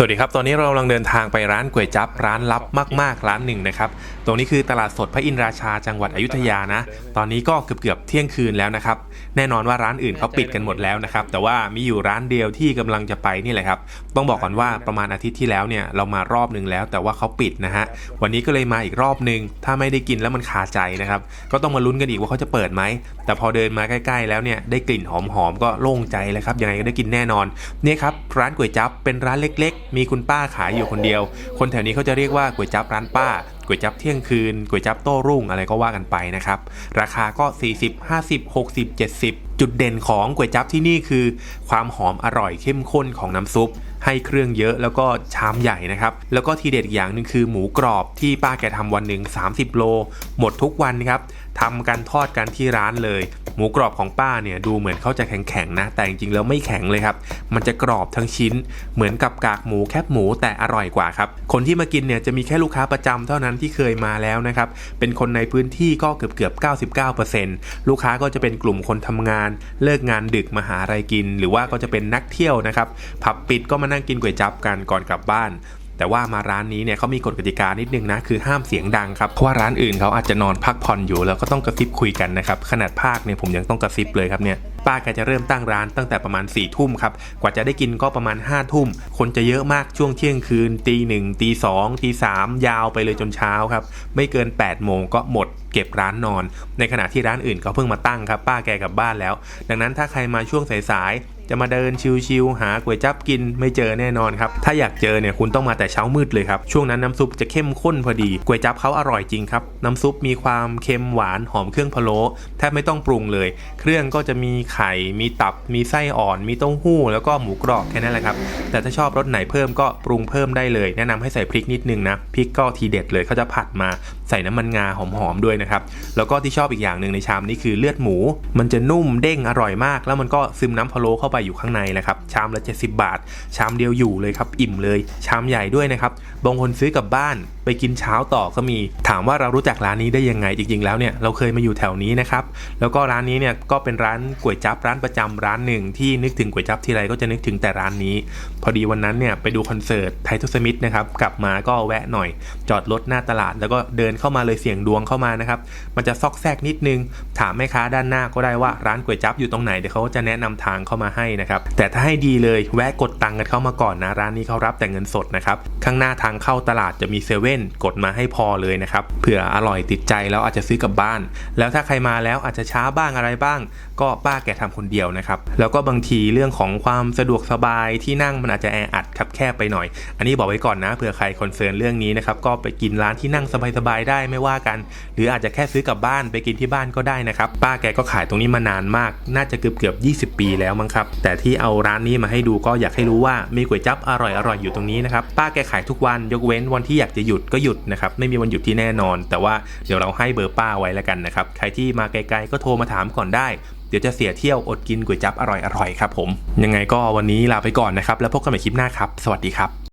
สวัสดีครับ ตอนนี้เรากำลังเดินทางไปร้านก๋วยจั๊บร้านลับมาก ๆ ร้านหนึ่งนะครับ ตรงนี้คือตลาดสดพระอินทราชาจังหวัดอยุธยานะ ตอนนี้ก็เกือบเกือบเที่ยงคืนแล้วนะครับ แน่นอนว่าร้านอื่นเขาปิดกันหมดแล้วนะครับ แต่ว่ามีอยู่ร้านเดียวที่กำลังจะไปนี่แหละครับ ต้องบอกก่อนว่าประมาณอาทิตย์ที่แล้วเนี่ยเรามารอบหนึ่งแล้ว แต่ว่าเขาปิดนะฮะ วันนี้ก็เลยมาอีกรอบหนึ่งถ้าไม่ได้กินแล้วมันคาใจนะครับ ก็ต้องมาลุ้นกันอีกว่าเขาจะเปิดไหม แต่พอเดินมาใกล้ ๆ แล้วเนี่ยได้กลิ่นหอมๆก็โล่งใจเลยครับ ยังไงก็ได้กินแน่นอน เนี่ยครับร้านก๋วยจั๊บเป็นร้านเล็กๆมีคุณป้าขายอยู่คนเดียว คนแถวนี้เขาจะเรียกว่าก๋วยจั๊บร้านป้าก๋วยจั๊บเที่ยงคืนก๋วยจั๊บโต้รุ่งอะไรก็ว่ากันไปนะครับ ราคาก็ 40 50 60 70 จุดเด่นของก๋วยจั๊บที่นี่คือ ความหอมอร่อยเข้มข้นของน้ำซุป ให้เครื่องเยอะแล้วก็ชามใหญ่นะครับ แล้วก็ทีเด็ดอีกอย่างหนึ่งคือหมูกรอบที่ป้าแกทำวันหนึ่ง30 โล หมดทุกวันครับทำกันทอดกันที่ร้านเลย หมูกรอบของป้าเนี่ยดูเหมือนเขาจะแข็งๆนะ แต่จริงๆแล้วไม่แข็งเลยครับ มันจะกรอบทั้งชิ้น เหมือนกับกากหมูแคบหมูแต่อร่อยกว่าครับ คนที่มากินเนี่ยจะมีแค่ลูกค้าประจำเท่านั้นที่เคยมาแล้วนะครับ เป็นคนในพื้นที่ก็เกือบเกือบ99%ลูกค้าก็จะเป็นกลุ่มคนทำงาน เลิกงานดึกมาหาอะไรกิน หรือว่าก็จะเป็นนักเที่ยวนะครับ ผับปิดก็มานั่งกินก๋วยจั๊บกันก่อนกลับบ้าน แต่ว่ามาร้านนี้เนี่ยเขามีกฎกติกานิดนึงนะคือห้ามเสียงดังครับเพราะว่าร้านอื่นเขาอาจจะนอนพักผ่อนอยู่แล้วก็ต้องกระซิบคุยกันนะครับขนาดภาคเนี่ยผมยังต้องกระซิบเลยครับเนี่ยป้าแกจะเริ่มตั้งร้านตั้งแต่ประมาณ4ี่ทุ่มครับกว่าจะได้กินก็ประมาณ5้าทุ่ม คนจะเยอะมากช่วงเที่ยงคืนตีหนึ่งตีสองตีสามยาวไปเลยจนเช้าครับไม่เกิน8ปดโมงก็หมดเก็บร้านนอน ในขณะที่ร้านอื่นเขาเพิ่งมาตั้งครับป้าแกกลับบ้านแล้ว ดังนั้นถ้าใครมาช่วงสายๆ จะมาเดินชิวๆหาก๋วยจั๊บกินไม่เจอแน่นอนครับ ถ้าอยากเจอเนี่ยคุณต้องมาแต่เช้ามืดเลยครับ ช่วงนั้นน้ำซุปจะเข้มข้นพอดีก๋วยจั๊บเขาอร่อยจริงครับ น้ำซุปมีความเค็มหวานหอมเครื่องพะโล้แทบไม่ต้องปรุงเลย เครื่องก็จะมีไข่ มีตับ มีไส้อ่อน มีเต้าหู้ แล้วก็หมูกรอบแค่นั้นแหละครับ แต่ถ้าชอบรสไหนเพิ่มก็ปรุงเพิ่มได้เลย แนะนำให้ใส่พริกนิดนึงนะ พริกก็ทีเด็ดเลยเขาจะผัดมาใส่น้ำมันงาหอมๆด้วยนะครับ แล้วก็ที่ชอบอีกอย่างหนึ่งในชามนี้คือเลือดหมู มันจะนุ่มเด้งอร่อยมาก แล้วมันก็ซึมน้ำพะโล้เข้าไปอยู่ข้างในแหละครับ ชามละ 70 บาท ชามเดียวอยู่เลยครับ อิ่มเลย ชามใหญ่ด้วยนะครับ บางคนซื้อกลับบ้าน ไปกินเช้าต่อก็มี ถามว่าเรารู้จักร้านนี้ได้ยังไง จริงๆ แล้วเนี่ย เราเคยมาอยู่แถวนี้นะครับ แล้วก็ร้านนี้เนี่ย ก็เป็นร้านก๋วยจั๊บร้านประจำร้านหนึ่งที่นึกถึงก๋วยจั๊บทีไรก็จะนึกถึงแต่ร้านนี้ พอดีวันนั้นเนี่ยไปดูคอนเสิร์ตไททุสมิธนะครับ กลับมาก็แวะหน่อย จอดรถหน้าตลาด แล้วก็เดินเข้ามาเลยเสี่ยงดวงเข้ามานะครับ มันจะซอกแซกนิดนึง ถามแม่ค้าด้านหน้าก็ได้ว่าร้านก๋วยจั๊บอยู่ตรงไหน เดี๋ยวเขาจะแนะนำทางเข้ามาให้นะครับ แต่ถ้าให้ดีเลยแวะกดตังค์กันเข้ามาก่อนนะ ร้านนี้เขารับแต่เงินสดนะครับ ข้างหน้าทางเข้าตลาดจะมีเซเว่นกดมาให้พอเลยนะครับ เผื่ออร่อยติดใจแล้วอาจจะซื้อกลับบ้าน แล้วถ้าใครมาแล้วอาจจะช้าบ้างอะไรบ้าง ก็ป้าแกทำคนเดียวนะครับ แล้วก็บางทีเรื่องของความสะดวกสบายที่นั่งมันอาจจะแออัดคับแคบไปหน่อย อันนี้บอกไว้ก่อนนะเผื่อใครคอนเซิร์นเรื่องนี้นะครับก็ไปกินร้านที่นั่งสบายๆได้ไม่ว่ากัน หรืออาจจะแค่ซื้อกลับบ้านไปกินที่บ้านก็ได้นะครับป้าแกก็ขายตรงนี้มานานมาก น่าจะเกือบเกือบ 20 ปีแล้วมั้งครับแต่ที่เอาร้านนี้มาให้ดูก็อยากให้รู้ว่ามีก๋วยจั๊บอร่อยๆอยู่ตรงนี้นะครับป้าแกขายทุกวันยกเว้นวันที่อยากจะหยุดก็หยุดนะครับไม่มีวันหยุดที่แน่นอน แต่ว่าเดี๋ยวเราให้เบอร์ป้าไว้แล้วกันนะครับใครที่มาไกลๆก็โทรมาถามก่อนได้ เดี๋ยวจะเสียเที่ยวอดกินก๋วยจั๊บอร่อยๆครับผมยังไงก็วันนี้ลาไปก่อนนะครับแล้วพบกันใหม่คลิปหน้าครับ สวัสดีครับ